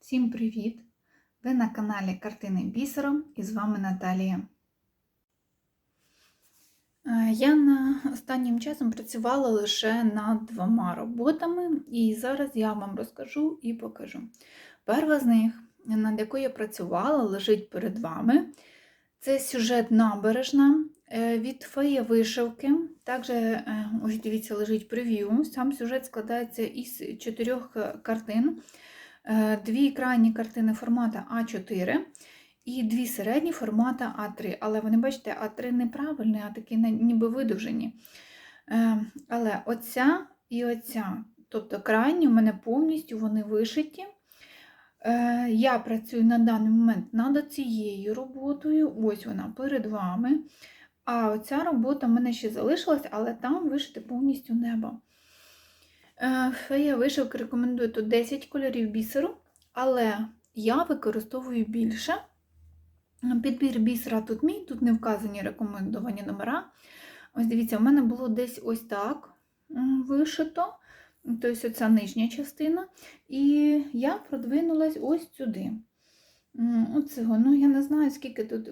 Всім привіт! Ви на каналі Картини бісером і з вами Наталія. Е, Я на останнім часом працювала лише над двома роботами, і зараз я вам розкажу і покажу. Перша з них, над якою я працювала, лежить перед вами. Це сюжет набережна від фея вишивки. Також, е, ось дивіться, лежить прев'ю. Сам сюжет складається із чотирьох е, картин. Е, Дві крайні картини формату А4 і дві середні формату А3. Але вони, бачите, А3 неправильні, а такі ніби видовжені. Е, Але оця і оця, тобто крайні, у мене повністю вони вишиті. Е, Я працюю на даний момент над цією роботою, ось вона перед вами. А оця робота в мене ще залишилась, але там вишите повністю небо. Фея вишивки рекомендує тут 10 кольорів бісеру, але я використовую більше. Підбір бісера тут мій, тут не вказані рекомендовані номера. Ось дивіться, в мене було десь ось так вишито, тобто оця нижня частина. І я продвинулась ось сюди. Оцього, ну я не знаю, скільки тут,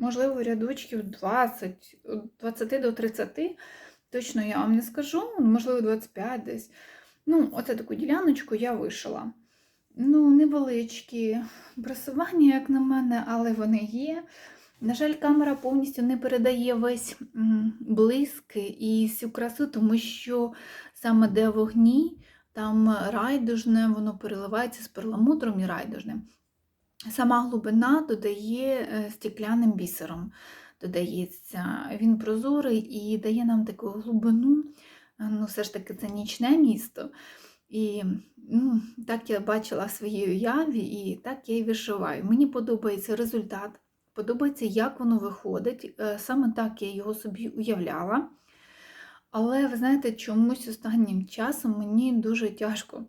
можливо, рядочків 20, 20 до 30. Точно я вам не скажу, можливо, 25 десь. Ну, оце таку діляночку я вишила. Ну, невеличкі просування, як на мене, але вони є. На жаль, камера повністю не передає весь блиск і всю красу, тому що саме де вогні, там райдужне, воно переливається з перламутром і райдужним. Сама глибина додає е, стеклянним бісером. Додається. Він прозорий і дає нам таку глибину. Е, Ну, все ж таки, це нічне місто. І ну, так я бачила в своїй уяві, і так я і вишиваю. Мені подобається результат, подобається, як воно виходить. Е, Саме так я його собі уявляла. Але ви знаєте, чомусь останнім часом мені дуже тяжко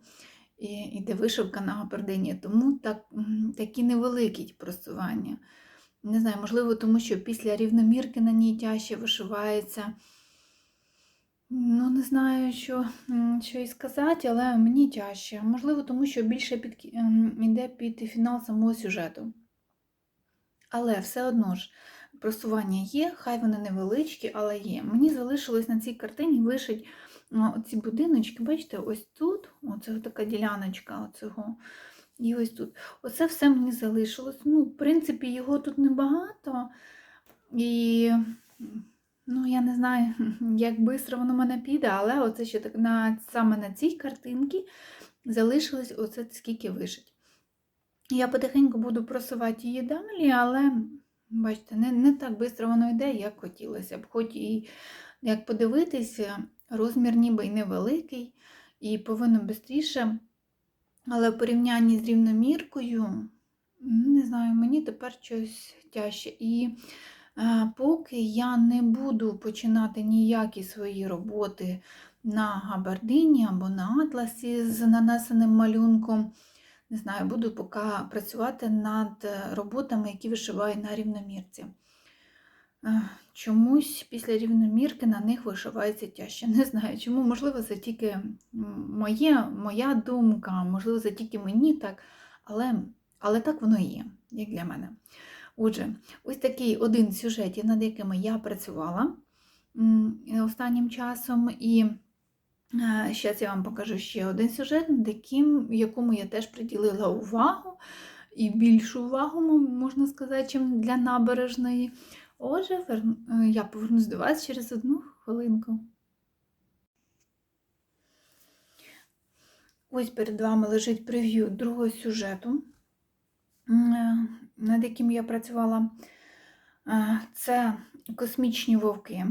і- іде вишивка на габардині, тому так, такі невеликі просування. Не знаю, можливо, тому що після рівномірки на ній тяжче вишивається. Ну, не знаю, що, що і сказати, але мені тяжче. Можливо, тому що більше під, йде під фінал самого сюжету. Але все одно ж просування є, хай вони невеличкі, але є. Мені залишилось на цій картині вишить а, оці будиночки, бачите, ось тут, оце така діляночка оцього. І ось тут. Оце все мені залишилось. Ну, в принципі, його тут небагато. І ну, я не знаю, як швидко воно мене піде, але оце ще так на, саме на цій картинці залишилось оце скільки вишить. Я потихеньку буду просувати її далі, але бачите, не, не так швидко воно йде, як хотілося б. Хоч і як подивитися, розмір ніби й невеликий, і повинно швидше. Але в порівнянні з рівноміркою, не знаю, мені тепер щось тяжче. І е, поки я не буду починати ніякі свої роботи на габардині або на атласі з нанесеним малюнком, не знаю, буду поки працювати над е, роботами, які вишиваю на рівномірці. Е, Чомусь після рівномірки на них вишивається тяжче. Не знаю чому, можливо, це тільки моє, моя думка, можливо, це тільки мені так, але, але так воно і є, як для мене. Отже, ось такий один з сюжетів, над якими я працювала останнім часом. І зараз я вам покажу ще один сюжет, над яким, якому я теж приділила увагу, і більшу увагу, можна сказати, чим для набережної. Отже, е, я повернусь до вас через одну хвилинку. Ось перед вами лежить прев'ю другого сюжету, е, над яким я працювала. Е, Це космічні вовки.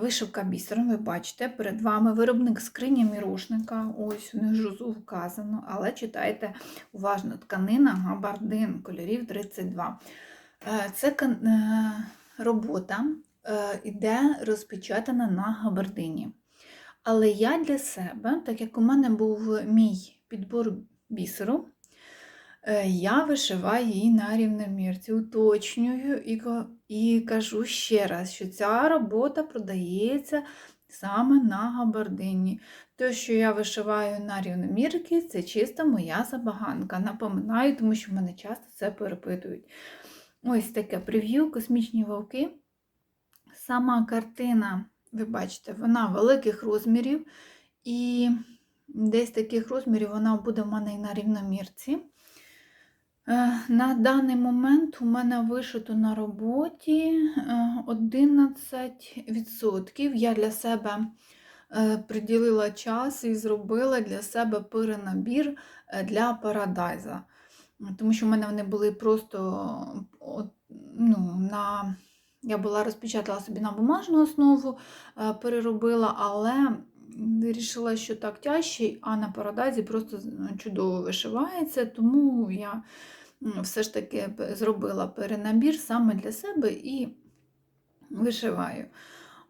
Вишивка бісером, ви бачите, перед вами виробник скриня мірошника. Ось внизу вказано, але читайте уважно тканина габардин кольорів 32. Е, Це е, робота е, іде розпечатана на габардині. Але я для себе, так як у мене був мій підбор бісеру, Е, Я вишиваю її на рівномірці, уточнюю і, кажу ще раз, що ця робота продається саме на габардині. Те, що я вишиваю на рівномірки, це чисто моя забаганка. Напоминаю, тому що мене часто це перепитують. Ось таке прев'ю космічні вовки. Сама картина, ви бачите, вона великих розмірів, і десь таких розмірів вона буде в мене і на рівномірці. Е, На даний момент у мене вишито на роботі е, 11%. Я для себе е, приділила час і зробила для себе перенабір е, для парадайза. Тому що в мене вони були просто ну, на. Я була розпечатала собі на бумажну основу, е, переробила, але вирішила, що так тяжче, а на парадайзі просто чудово вишивається, тому я все ж таки зробила перенабір саме для себе і вишиваю.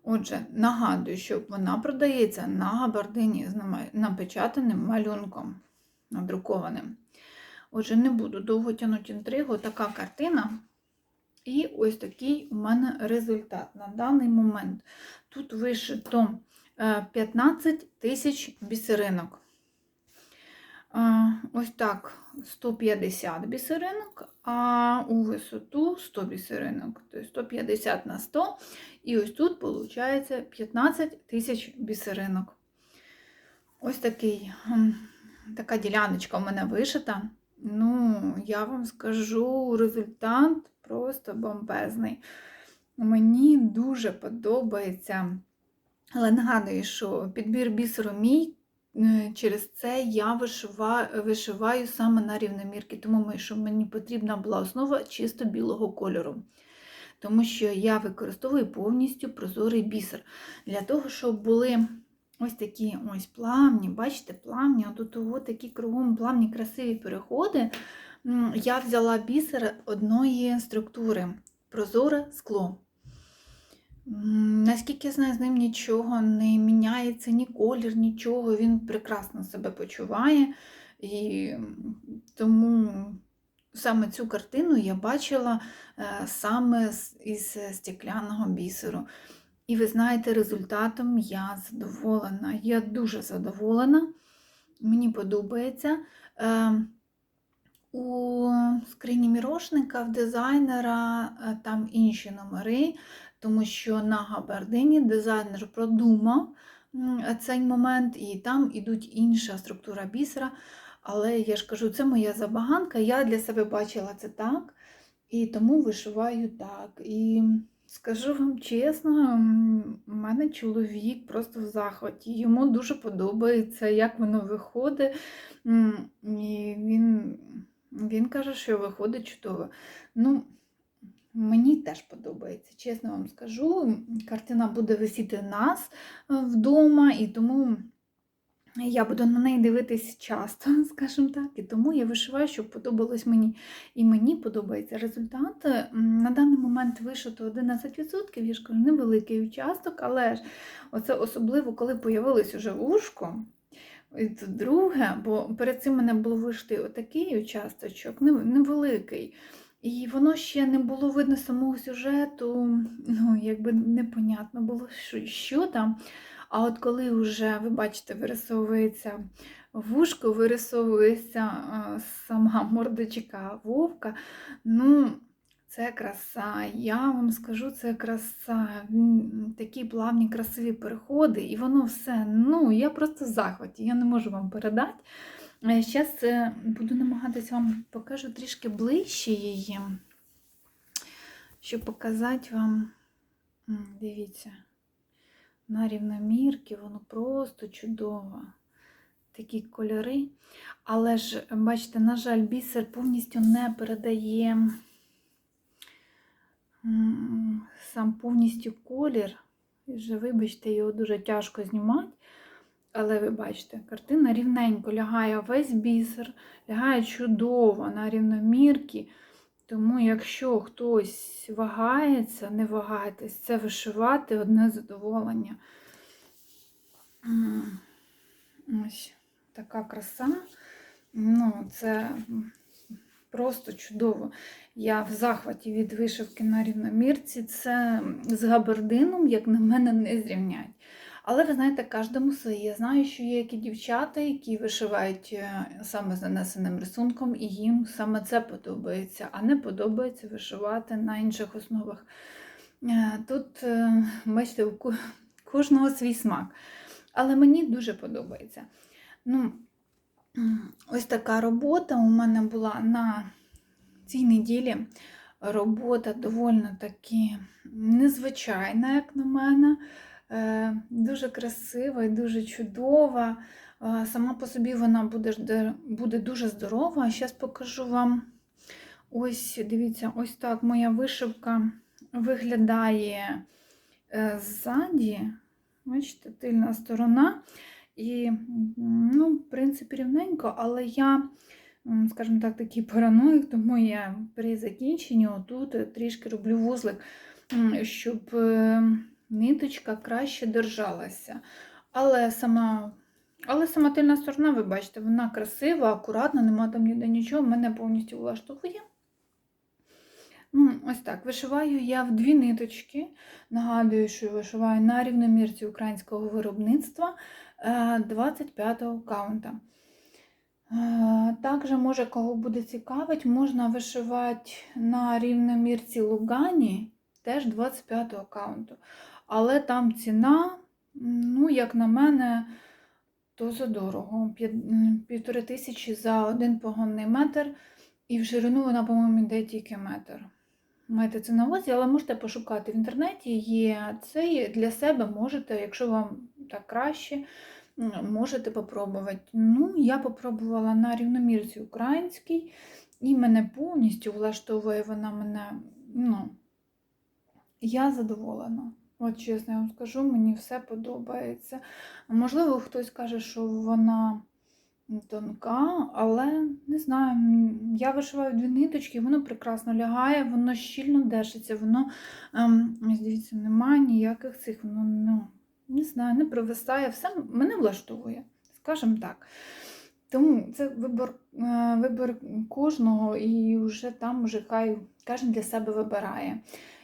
Отже, нагадую, що вона продається на габардині з напечатаним малюнком, надрукованим. Отже, не буду довго тягнути інтригу. Така картина. І ось такий у мене результат на даний момент. Тут вишито е, 15 тисяч бісеринок. Е, Ось так 150 бісеринок, а у висоту 100 бісеринок. Тобто 150 на 100. І ось тут виходить 15 тисяч бісеринок. Ось такий, така діляночка у мене вишита. Ну, я вам скажу, результат просто бомбезний. Мені дуже подобається. Але нагадую, що підбір бісеру мій, е, через це я вишиваю, вишиваю саме на рівномірки, тому що мені потрібна була основа чисто білого кольору. Тому що я використовую повністю прозорий бісер. Для того, щоб були ось такі ось плавні, бачите, плавні, а тут ого, такі кругом плавні красиві переходи. Я взяла бісер одної структури прозоре скло. Наскільки я знаю, з ним нічого не міняється, ні колір, нічого. Він прекрасно себе почуває. І тому саме цю картину я бачила е, саме із стекляного бісеру. І ви знаєте, результатом я задоволена. Я дуже задоволена. Мені подобається. Е, У скрині мірошника в дизайнера е, там інші номери, тому що на габардині дизайнер продумав цей момент, і там ідуть інша структура бісера. Але я ж кажу, це моя забаганка. Я для себе бачила це так, і тому вишиваю так. І скажу вам чесно, у мене чоловік просто в захваті. Йому дуже подобається, як воно виходить. І він, він каже, що виходить чудово. Ну, Мені теж подобається, чесно вам скажу. Картина буде висіти нас е, вдома, і тому я буду на неї дивитись часто, скажімо так, і тому я вишиваю, щоб подобалось мені. І мені подобається результат. На даний момент вишито 11%, я ж кажу, невеликий участок, але ж оце особливо, коли появилось уже вушко. І це друге, бо перед цим мене було вишитий отакий участочок, невеликий. І воно ще не було видно самого сюжету, ну, якби непонятно було, що, що там. А от коли вже, ви бачите, вирисовується вушко, вирисовується е, сама мордочка вовка, ну, це краса. Я вам скажу, це краса. Такі плавні, красиві переходи, і воно все. Ну, я просто в захваті, я не можу вам передати. Зараз буду намагатися вам покажу трішки ближче її, щоб показати вам, дивіться, на рівномірки, воно просто чудово. Такі кольори. Але ж, бачите, на жаль, бісер повністю не передає сам повністю колір. І вже, вибачте, його дуже тяжко знімати. Але ви бачите, картина рівненько лягає весь бісер, лягає чудово на рівномірки. Тому, якщо хтось вагається, не вагайтесь, це вишивати одне задоволення. Ось така краса. Ну, це Просто чудово. Я в захваті від вишивки на рівномірці. Це з габардином, як на мене, не зрівнять. Але ви знаєте, кожному своє. Я знаю, що є які дівчата, які вишивають е, саме з нанесеним рисунком, і їм саме це подобається, а не подобається вишивати на інших основах. Е, Тут, е, бачите, у кожного свій смак. Але мені дуже подобається. Ну, ось така робота у мене була на цій неділі. Робота доволі таки незвичайна, як на мене. Е, Дуже красива і дуже чудова. Е, Сама по собі вона буде, буде дуже здорова. Зараз покажу вам. Ось, дивіться, ось так моя вишивка виглядає е, ззаді. Бачите, тильна сторона. І, ну, в принципі, рівненько, але я, скажімо так, такий параноїк, тому я при закінченні отут трішки роблю вузлик, щоб ниточка краще держалася. Але сама, але сама тильна сторона, ви бачите, вона красива, акуратна, нема там ніде нічого, мене повністю влаштовує. Ну, ось так. Вишиваю я в дві ниточки. Нагадую, що вишиваю на рівномірці українського виробництва е, 25-го каунта. Е, Також, може, кого буде цікавить, можна вишивати на рівномірці Лугані теж 25-го каунту. Але там ціна, ну, як на мене, то задорого. П'ят- м, Півтори тисячі за один погонний метр, і в ширину вона, по-моєму, йде тільки метр. Маєте це на увазі, але можете пошукати в інтернеті. Є це для себе можете, якщо вам так краще, можете попробувати. Ну, я попробувала на рівномірці українській, і мене повністю влаштовує вона мене. ну, Я задоволена. От чесно я вам скажу, мені все подобається. Можливо, хтось каже, що вона тонка, але не знаю. Я вишиваю дві ниточки, воно прекрасно лягає, воно щільно держиться, воно, ем, дивіться, немає ніяких цих, воно ну, не знаю, не провисає. Все мене влаштовує, скажімо так. Тому це вибір, е, вибір кожного, і вже там вже хай кожен для себе вибирає.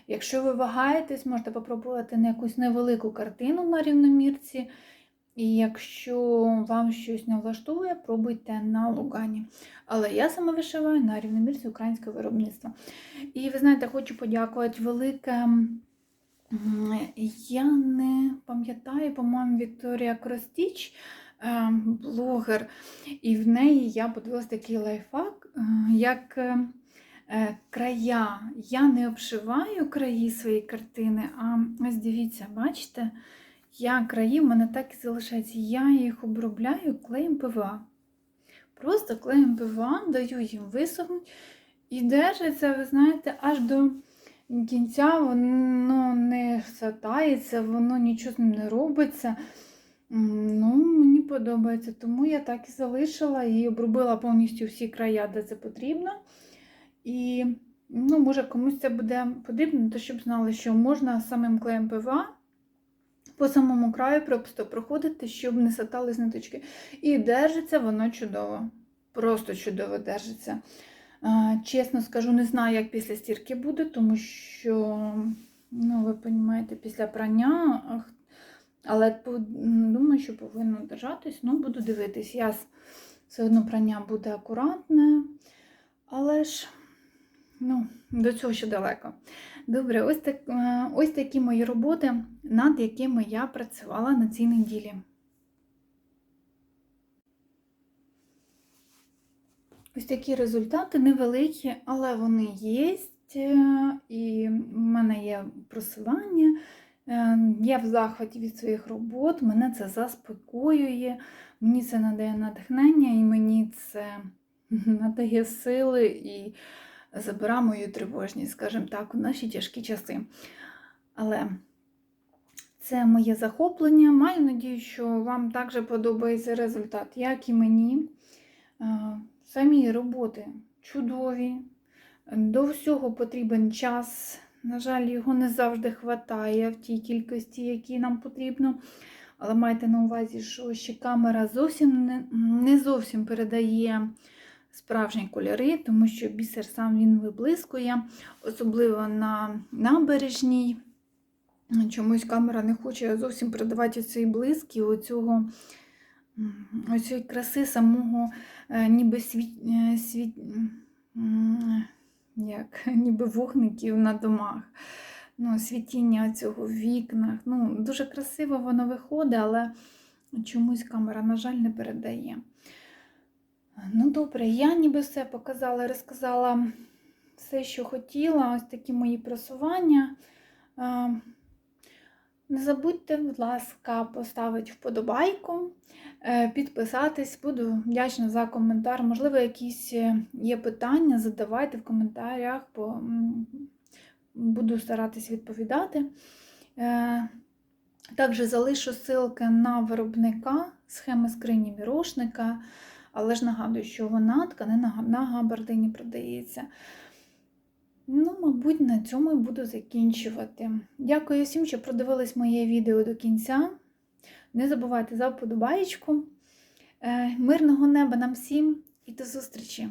Якщо ви вагаєтесь, можете попробувати на якусь невелику картину на рівномірці. І якщо вам щось не влаштовує, пробуйте на лугані. Але я саме вишиваю на рівномірці українського виробництва. І ви знаєте, хочу подякувати велике. Я не пам'ятаю, по-моєму, Вікторія Кростіч, е, блогер, і в неї я подивилася такий лайфхак, е, як е, края. Я не обшиваю краї своєї картини, а ось дивіться, бачите? Я краї в мене так і залишаються. Я їх обробляю клеєм ПВА. Просто клеєм ПВА, даю їм висохнути і держиться, ви знаєте, аж до кінця воно не сатається, воно нічого з ним не робиться. Ну, мені подобається, тому я так і залишила і обробила повністю всі края, де це потрібно. І ну, може комусь це буде потрібно, то щоб знали, що можна самим клеєм ПВА по самому краю просто проходити, щоб не сатали з ниточки. І держиться воно чудово. Просто чудово держиться. Чесно скажу, не знаю, як після стірки буде, тому що, ну, ви розумієте, після прання, але думаю, що повинно держатись. Ну, буду дивитись. Я все одно прання буде акуратне, але ж ну, до цього ще далеко. Добре, ось, так, е, ось такі мої роботи, над якими я працювала на цій неділі. Ось такі результати невеликі, але вони є. І в мене є просування. Е, Я в захваті від своїх робот, мене це заспокоює, мені це надає натхнення і мені це надає сили і забирає мою тривожність, скажімо так, у наші тяжкі часи. Але це моє захоплення. Маю надію, що вам також подобається результат, як і мені. Самі роботи чудові, до всього потрібен час. На жаль, його не завжди вистачає в тій кількості, які нам потрібно. Але майте на увазі, що ще камера зовсім не, не зовсім передає справжні кольори, тому що бісер сам він виблискує, особливо на набережній. Чомусь камера не хоче зовсім передавати цей блиск і оцього, оцієї краси самого е, ніби світ, е, світ, як, ніби вогників на домах. Ну, світіння цього в вікнах. Ну, дуже красиво воно виходить, але чомусь камера, на жаль, не передає. Ну, добре, я ніби все показала, розказала все, що хотіла. Ось такі мої просування. Не забудьте, будь ласка, поставити вподобайку, е, підписатись. Буду вдячна за коментар. Можливо, якісь е, є питання, задавайте в коментарях, бо буду старатись відповідати. Е, Також залишу ссылки на виробника схеми скрині мірошника, але ж нагадую, що вона тканина на габардині продається. Ну, мабуть, на цьому і буду закінчувати. Дякую всім, що продивились моє відео до кінця. Не забувайте за вподобаєчку. Е, Мирного неба нам всім і до зустрічі!